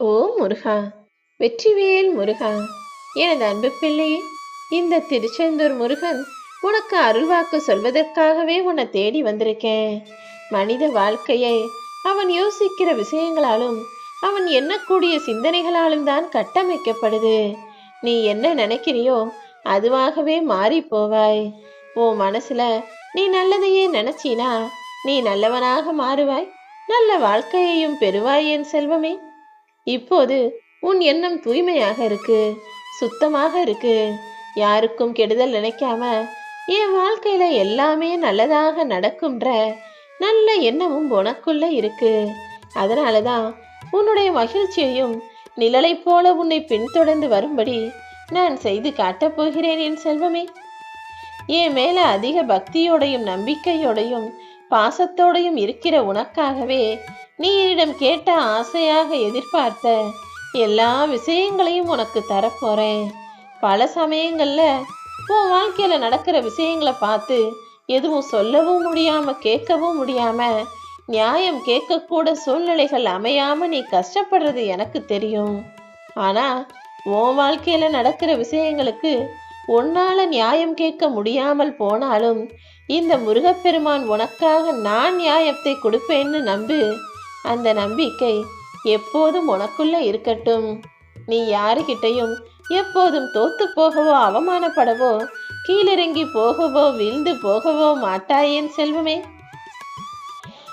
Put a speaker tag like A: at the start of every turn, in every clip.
A: ஓ முருகா வெற்றிவேல் முருகா எனது அன்பு பிள்ளையே இந்த திருச்செந்தூர் முருகன் உனக்கு அருள்வாக்கு சொல்வதற்காகவே உன்னை தேடி வந்திருக்கேன். மனித வாழ்க்கையை அவன் யோசிக்கிற விஷயங்களாலும் அவன் எண்ணக்கூடிய சிந்தனைகளாலும் தான் கட்டமைக்கப்படுது. நீ என்ன நினைக்கிறியோ அதுவாகவே மாறி போவாய். உன் மனசுல நீ நல்லதையே நினைச்சினா நீ நல்லவனாக மாறுவாய். நல்ல வாழ்க்கையையும் பெறுவாய் என் செல்வமே. இப்போது உன் எண்ணம் தூய்மையாக இருக்கு சுத்தமாக இருக்கு. யாருக்கும் கெடுதல் நினைக்காம என் வாழ்க்கையில எல்லாமே நல்லதாக நடக்கும்ன்ற நல்ல எண்ணமும் உனக்குள்ள இருக்கு. அதனாலதான் உன்னுடைய மகிழ்ச்சியையும் நிழலைப் போல உன்னை பின்தொடர்ந்து வரும்படி நான் செய்து காட்டப் போகிறேன் என் செல்வமே. என் மேல அதிக பக்தியோடையும் நம்பிக்கையோடையும் பாசத்தோடையும் இருக்கிற உனக்காகவே நீ என்னிடம் கேட்ட ஆசையாக எதிர்பார்த்த எல்லா விஷயங்களையும் உனக்கு தரப்போறேன். பல சமயங்கள்ல உன் வாழ்க்கையில நடக்கிற விஷயங்களை பார்த்து எதுவும் சொல்லவும் முடியாம கேட்கவும் முடியாம நியாயம் கேட்கக்கூட சூழ்நிலைகள் அமையாம நீ கஷ்டப்படுறது எனக்கு தெரியும். ஆனா உன் வாழ்க்கையில நடக்கிற விஷயங்களுக்கு உன்னால நியாயம் கேட்க முடியாமல் போனாலும் இந்த முருகப்பெருமான் உனக்காக நான் நியாயத்தை கொடுப்பேன்னு நம்பு. அந்த நம்பிக்கை எப்போதும் உனக்குள்ள இருக்கட்டும். நீ யாருகிட்டையும் எப்போதும் தோத்து போகவோ அவமானப்படவோ கீழிறங்கி போகவோ வீழ்ந்து போகவோ மாட்டாயேன் செல்வமே.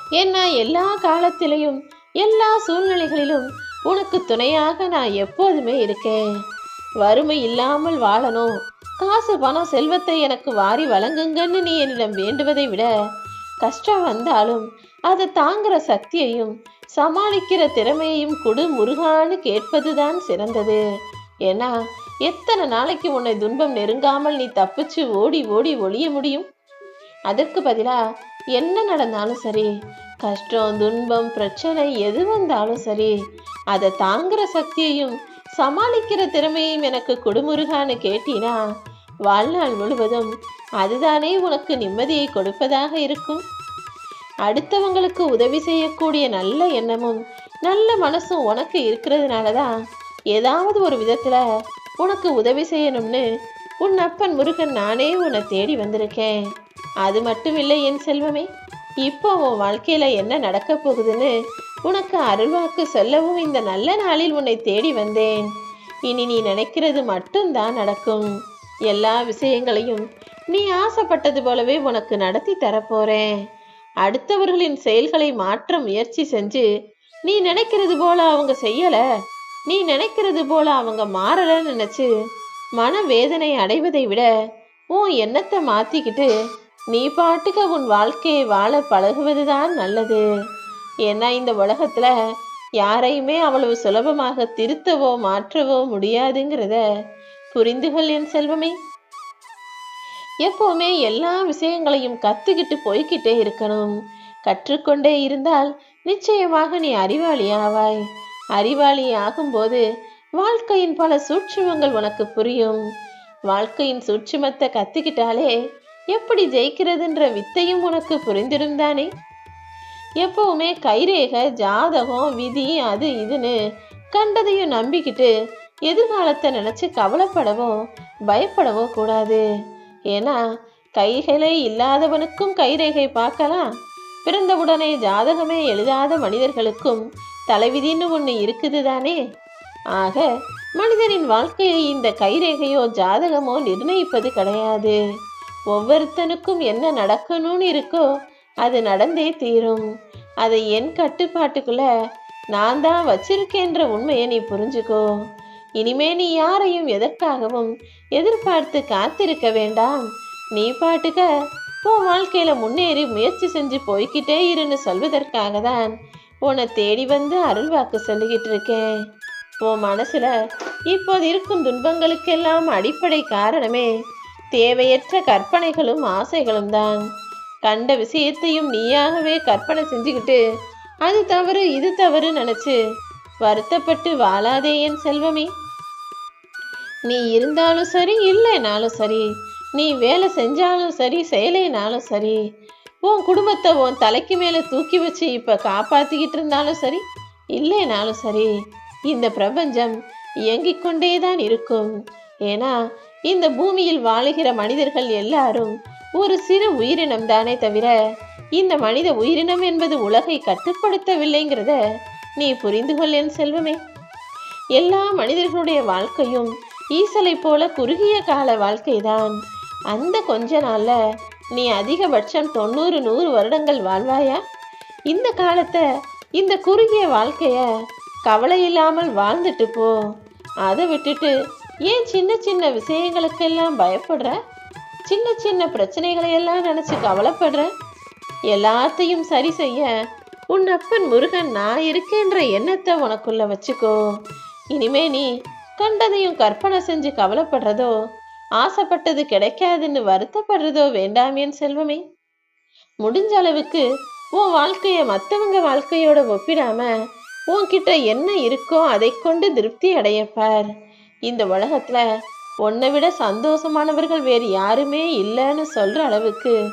A: என்ன எல்லா காலத்திலையும் எல்லா சூழ்நிலைகளிலும் உனக்கு துணையாக நான் எப்போதுமே இருக்கேன். வறுமை இல்லாமல் வாழணும். காசு பணம் செல்வத்தை எனக்கு வாரி வழங்குங்கன்னு நீ என்னிடம் வேண்டுவதை விட கஷ்டம் வந்தாலும் அதை தாங்குற சக்தியையும் சமாளிக்கிற திறமையையும் கொடு முருகான்னு கேட்பதுதான் சிறந்தது. ஏன்னா எத்தனை நாளைக்கு உன்னை துன்பம் நெருங்காமல் நீ தப்பிச்சு ஓடி ஓடி ஒளிய முடியும்? அதற்கு பதிலா என்ன நடந்தாலும் சரி கஷ்டம் துன்பம் பிரச்சனை எது வந்தாலும் சரி அதை தாங்குற சக்தியையும் சமாளிக்கிற திறமையும் எனக்கு கொடுமுருகான்னு கேட்டினா? வாழ்நாள் முழுவதும் அதுதானே உனக்கு நிம்மதியை கொடுப்பதாக இருக்கும்? அடுத்தவங்களுக்கு உதவி செய்யக்கூடிய நல்ல எண்ணமும் நல்ல மனசும் உனக்கு இருக்கிறதுனால தான் ஏதாவது ஒரு விதத்தில் உனக்கு உதவி செய்யணும்னு உன் அப்பன் முருகன் நானே உன்னை தேடி வந்திருக்கேன். அது மட்டும் இல்லை என் செல்வமே இப்போ உன் வாழ்க்கையில் என்ன நடக்க போகுதுன்னு உனக்கு அருள்வாக்கு சொல்லவும் இந்த நல்ல நாளில் உன்னை தேடி வந்தேன். இனி நீ நினைக்கிறது மட்டும்தான் நடக்கும். எல்லா விஷயங்களையும் நீ ஆசைப்பட்டது போலவே உனக்கு நடத்தி தரப்போறேன். அடுத்தவர்களின் செயல்களை மாற்ற முயற்சி செஞ்சு நீ நினைக்கிறது போல அவங்க செய்யல நீ நினைக்கிறது போல அவங்க மாறலன்னு நினைச்சு மனவேதனை அடைவதை விட உன் எண்ணத்தை மாத்திக்கிட்டு நீ பாட்டுக்க உன் வாழ்க்கையை வாழ பழகுவதுதான் நல்லது. ஏன்னா இந்த உலகத்துல யாரையுமே அவ்வளவு சுலபமாக திருத்தவோ மாற்றவோ முடியாதுங்கிறத புரிந்துகொள் என் செல்வமே. எப்பவுமே எல்லா விஷயங்களையும் கத்துக்கிட்டு போய்க்கிட்டே இருக்கணும். கற்றுக்கொண்டே இருந்தால் நிச்சயமாக நீ அறிவாளி ஆவாய். அறிவாளி ஆகும்போது வாழ்க்கையின் பல சூட்சுமங்கள் உனக்கு புரியும். வாழ்க்கையின் சூட்சுமத்தை கத்துக்கிட்டாலே எப்படி ஜெயிக்கிறதுன்ற வித்தையும் உனக்கு புரிந்திடும் தானே எப்பவுமே கைரேகை ஜாதகம் விதி அது இதுன்னு கண்டதையும் நம்பிக்கிட்டு எதிர்காலத்தை நினச்சி கவலைப்படவோ பயப்படவோ கூடாது. ஏன்னா கைகளே இல்லாதவனுக்கும் கைரேகை பார்க்கலாம். பிறந்தவுடனே ஜாதகமே எழுதாத மனிதர்களுக்கும் தலைவிதின்னு ஒன்று இருக்குது தானே ஆக மனிதனின் வாழ்க்கையை இந்த கைரேகையோ ஜாதகமோ நிர்ணயிப்பது கிடையாது. ஒவ்வொருத்தனுக்கும் என்ன நடக்கணும்னு இருக்கோ அது நடந்தே தீரும். அதை என் கட்டுப்பாட்டுக்குள்ள நான் தான் வச்சிருக்கேன்ற உண்மையை நீ புரிஞ்சுக்கோ. இனிமே நீ யாரையும் எதற்காகவும் எதிர்பார்த்து காத்திருக்க வேண்டாம். நீ பாட்டுக்க உன் வாழ்க்கையில முன்னேறி முயற்சி செஞ்சு போய்கிட்டே இருன்னு சொல்வதற்காக தான் உன்னை தேடி வந்து அருள்வாக்கு சொல்லிக்கிட்டு இருக்கேன். உன் மனசுல இப்போது இருக்கும் துன்பங்களுக்கெல்லாம் அடிப்படை காரணமே தேவையற்ற கற்பனைகளும் ஆசைகளும் தான். கண்ட விஷயத்தையும் நீயாகவே கற்பனை செஞ்சுக்கிட்டு அது தவறு இது தவறு நினைச்சு வருத்தப்பட்டு வாழாதே என் செல்வமே. நீ இருந்தாலும் சரி இல்லைனாலும் சரி நீ வேலை செஞ்சாலும் சரி செய்யலைனாலும் சரி உன் குடும்பத்தை உன் தலைக்கு மேலே தூக்கி வச்சு இப்போ காப்பாற்றிக்கிட்டு இருந்தாலும் சரி இல்லைனாலும் சரி இந்த பிரபஞ்சம் இயங்கிக் கொண்டேதான் இருக்கும். ஏன்னா இந்த பூமியில் வாழுகிற மனிதர்கள் எல்லாரும் ஒரு சிறு உயிரினம் தானே தவிர இந்த மனித உயிரினம் என்பது உலகை கட்டுப்படுத்தவில்லைங்கிறத நீ புரிந்து கொள் என் செல்வமே. எல்லா மனிதர்களுடைய வாழ்க்கையும் ஈசலை போல குறுகிய கால வாழ்க்கைதான். அந்த கொஞ்ச நாள்ல நீ அதிகபட்சம் தொண்ணூறு நூறு வருடங்கள் வாழ்வாயா? இந்த காலத்தை இந்த குறுகிய வாழ்க்கைய கவலை இல்லாமல் வாழ்ந்துட்டு போ. அதை விட்டுட்டு ஏன் சின்ன சின்ன விஷயங்களுக்கெல்லாம் பயப்படுற? சின்ன சின்ன பிரச்சனைகளை எல்லாம் நினைச்சு கவலைப்படுற எல்லாத்தையும் சரி செய்ய உன் அப்பன் முருகன் நான் இருக்கேன்ற எண்ணத்தை உனக்குள்ள வச்சுக்கோ. இனிமே நீ கண்டதையும் கற்பனை செஞ்சு கவலைப்படுறதோ ஆசைப்பட்டது கிடைக்காதுன்னு வருத்தப்படுறதோ வேண்டாம் செல்வமே. முடிஞ்ச அளவுக்கு உன் வாழ்க்கைய மற்றவங்க வாழ்க்கையோட ஒப்பிடாம உன்கிட்ட என்ன இருக்கோ அதை கொண்டு திருப்தி அடையப்பார் இந்த உலகத்துல உன்னை விட சந்தோஷமானவர்கள் வேறு யாருமே இல்லைன்னு சொல்ற அளவுக்கு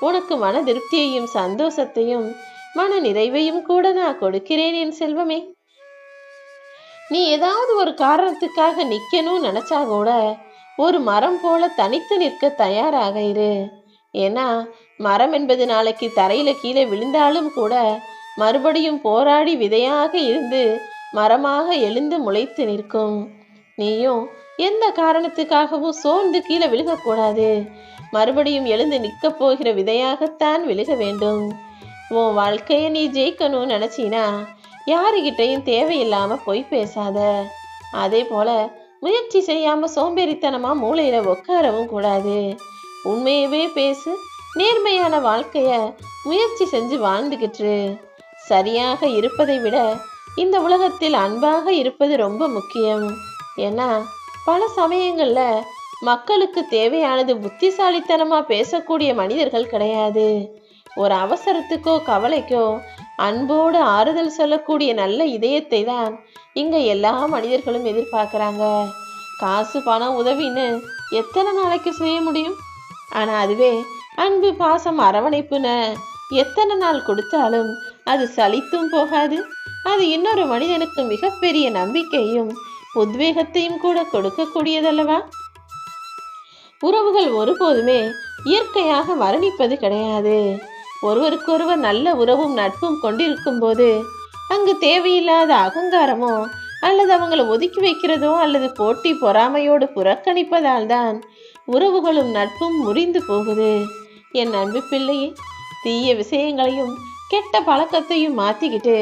A: உனக்கு மன திருப்தியையும் சந்தோஷத்தையும் மன நிறைவையும் கூட நான் கொடுக்கிறேன் என் செல்வமே. நீ ஏதாவது ஒரு காரணத்துக்காக நிக்கணும்னு நினைச்சா கூட ஒரு மரம் போல தனித்து நிற்க தயாராக இரு. ஏன்னா மரம் என்பது நாளைக்கு தரையில கீழே விழுந்தாலும் கூட மறுபடியும் போராடி விதையாக இருந்து மரமாக எழுந்து முளைத்து நிற்கும். நீயும் எந்த காரணத்துக்காகவும் சோர்ந்து கீழே விழுகக்கூடாது. மறுபடியும் எழுந்து நிற்கப் போகிற விதையாகத்தான் விழுக வேண்டும். உன் வாழ்க்கையை நீ ஜெயிக்கணும்னு நினச்சினா யாருகிட்டையும் தேவையில்லாம பொய் பேசாத. அதே போல முயற்சி செய்யாம சோம்பேறித்தனமா மூளையில உட்காரவும் கூடாது. உண்மையவே பேசு நேர்மையான வாழ்க்கைய முயற்சி செஞ்சு வாழ்ந்துகிட்டு சரியாக இருப்பதை விட இந்த உலகத்தில் அன்பாக இருப்பது ரொம்ப முக்கியம். ஏன்னா பல சமயங்கள்ல மக்களுக்கு தேவையானது புத்திசாலித்தனமா பேசக்கூடிய மனிதர்கள் கிடையாது. ஒரு அவசரத்துக்கோ கவலைக்கோ அன்போடு ஆறுதல் சொல்லக்கூடிய நல்ல இதயத்தை தான் இங்க எல்லா மனிதர்களும் எதிர்பார்க்குறாங்க. காசு பணம் உதவின்னு எத்தனை நாளைக்கு செய்ய முடியும்? ஆனா அதுவே அன்பு பாசம் அரவணைப்புன்னு எத்தனை நாள் கொடுத்தாலும் அது சலித்தும் போகாது. அது இன்னொரு மனிதனுக்கு மிகப்பெரிய நம்பிக்கையும் உத்வேகத்தையும் கூட கொடுக்கக்கூடியதல்லவா? உறவுகள் ஒருபோதுமே இயற்கையாக மரணிப்பது கிடையாது. ஒருவருக்கொருவர் நல்ல உறவும் நட்பும் கொண்டிருக்கும் போது அங்கு தேவையில்லாத அகங்காரமோ அல்லது அவங்களை ஒதுக்கி வைக்கிறதோ அல்லது போட்டி பொறாமையோடு புறக்கணிப்பதால் தான் உறவுகளும் நட்பும் முறிந்து போகுது. என் அன்பு பிள்ளையே தீய விஷயங்களையும் கெட்ட பழக்கத்தையும் மாற்றிக்கிட்டு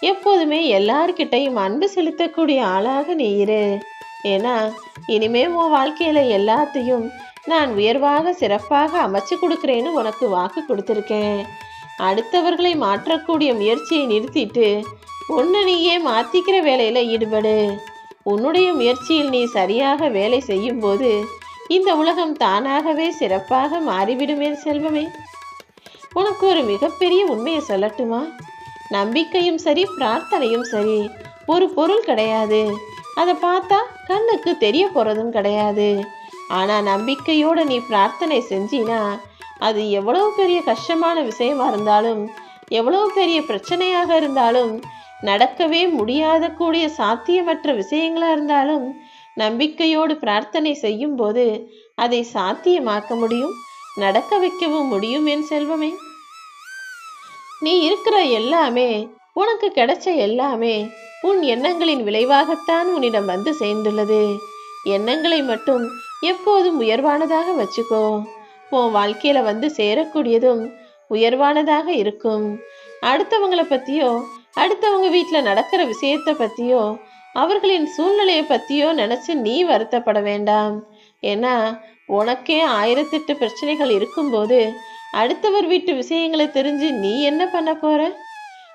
A: எப்போதுமே எல்லார்கிட்டையும் அன்பு செலுத்தக்கூடிய ஆளாக நீ இரு. ஏன்னா இனிமே உன் வாழ்க்கையில எல்லாத்தையும் நான் உயர்வாக சிறப்பாக அமைச்சு கொடுக்குறேன்னு உனக்கு வாக்கு கொடுத்துருக்கேன். அடுத்தவர்களை மாற்றக்கூடிய முயற்சியை நிறுத்திட்டு உன்னை நீயே மாத்திக்கிற வேலையில ஈடுபடு. உன்னுடைய முயற்சியில் நீ சரியாக வேலை செய்யும் போது இந்த உலகம் தானாகவே சிறப்பாக மாறிவிடுமே செல்வமே. உனக்கு ஒரு மிகப்பெரிய உண்மையை சொல்லட்டுமா? நம்பிக்கையும் சரி பிரார்த்தனையும் சரி. ஒரு பொருள் கிடையாது. அதை பார்த்தா கண்ணுக்கு தெரிய போகிறதும் கிடையாது. ஆனால் நம்பிக்கையோட நீ பிரார்த்தனை செஞ்சினா அது எவ்வளவு பெரிய கஷ்டமான விஷயமா இருந்தாலும் எவ்வளவு பெரிய பிரச்சனையாக இருந்தாலும் நடக்கவே முடியாத கூடிய சாத்தியமற்ற விஷயங்களாக இருந்தாலும் நம்பிக்கையோடு பிரார்த்தனை செய்யும் போது அதை சாத்தியமாக்க முடியும் நடக்க வைக்கவும் முடியும் என் செல்வமே. நீ இருக்கிற எல்லாமே உனக்கு கிடைச்ச எல்லாமே உன் எண்ணங்களின் விளைவாகத்தான் உன்னிடம் வந்து சேர்ந்துள்ளது. எண்ணங்களை மட்டும் எப்போதும் உயர்வானதாக வச்சுக்கோ. உன் வாழ்க்கையில வந்து சேரக்கூடியதும் உயர்வானதாக இருக்கும். அடுத்தவங்களை பத்தியோ அடுத்தவங்க வீட்டில் நடக்கிற விஷயத்தை பத்தியோ அவர்களின் சூழ்நிலையை பத்தியோ நினைச்சு நீ வருத்தப்பட வேண்டாம். ஏன்னா உனக்கே ஆயிரத்தெட்டு பிரச்சனைகள் இருக்கும்போது அடுத்தவர் வீட்டு விஷயங்களை தெரிஞ்சு நீ என்ன பண்ண போற?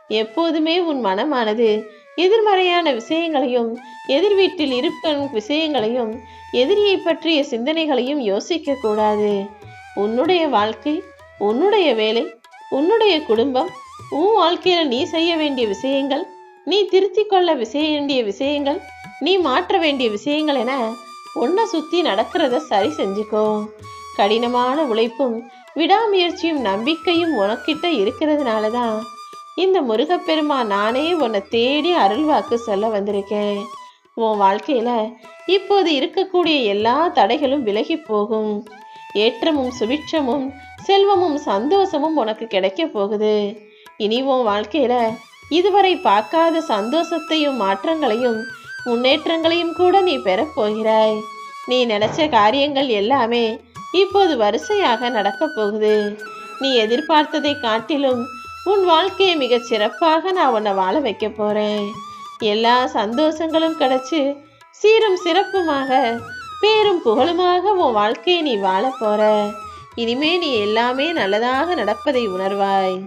A: எப்போதுமே உன் மனமானது எதிர்மறையான விஷயங்களையும் எதிர் வீட்டில் இருக்கும் விஷயங்களையும் எதிரியை பற்றிய சிந்தனைகளையும் யோசிக்க கூடாது. உன்னுடைய வாழ்க்கை உன்னுடைய வேலை உன்னுடைய குடும்பம் உன் வாழ்க்கையில நீ செய்ய வேண்டிய விஷயங்கள் நீ திருத்திக் கொள்ள விஷய வேண்டிய விஷயங்கள் நீ மாற்ற வேண்டிய விஷயங்கள் என உன்னை சுத்தி நடக்கிறத சரி செஞ்சுக்கோ. கடினமான உழைப்பும் விடாமுயற்சியும் நம்பிக்கையும் உனக்கிட்ட இருக்கிறதுனால தான் இந்த முருகப்பெருமா நானே உன்னை தேடி அருள்வாக்கு சொல்ல வந்திருக்கேன். உன் வாழ்க்கையில இப்போது இருக்கக்கூடிய எல்லா தடைகளும் விலகி போகும். ஏற்றமும் சுபிட்சமும் செல்வமும் சந்தோஷமும் உனக்கு கிடைக்க போகுது. இனி உன் வாழ்க்கையில இதுவரை பார்க்காத சந்தோஷத்தையும் மாற்றங்களையும் முன்னேற்றங்களையும் கூட நீ பெறப்போகிறாய் நீ நினைச்ச காரியங்கள் எல்லாமே இப்போது வரிசையாக நடக்கப் போகுது. நீ எதிர்பார்த்ததை காட்டிலும் உன் வாழ்க்கையை மிகச் சிறப்பாக நான் உன்னை வாழ வைக்க போறேன். எல்லா சந்தோஷங்களும் கிடைச்சு சீரும் சிறப்புமாக பேரும் புகழுமாக உன் வாழ்க்கையை நீ வாழ போற. இனிமே நீ எல்லாமே நல்லதாக நடப்பதை உணர்வாய்.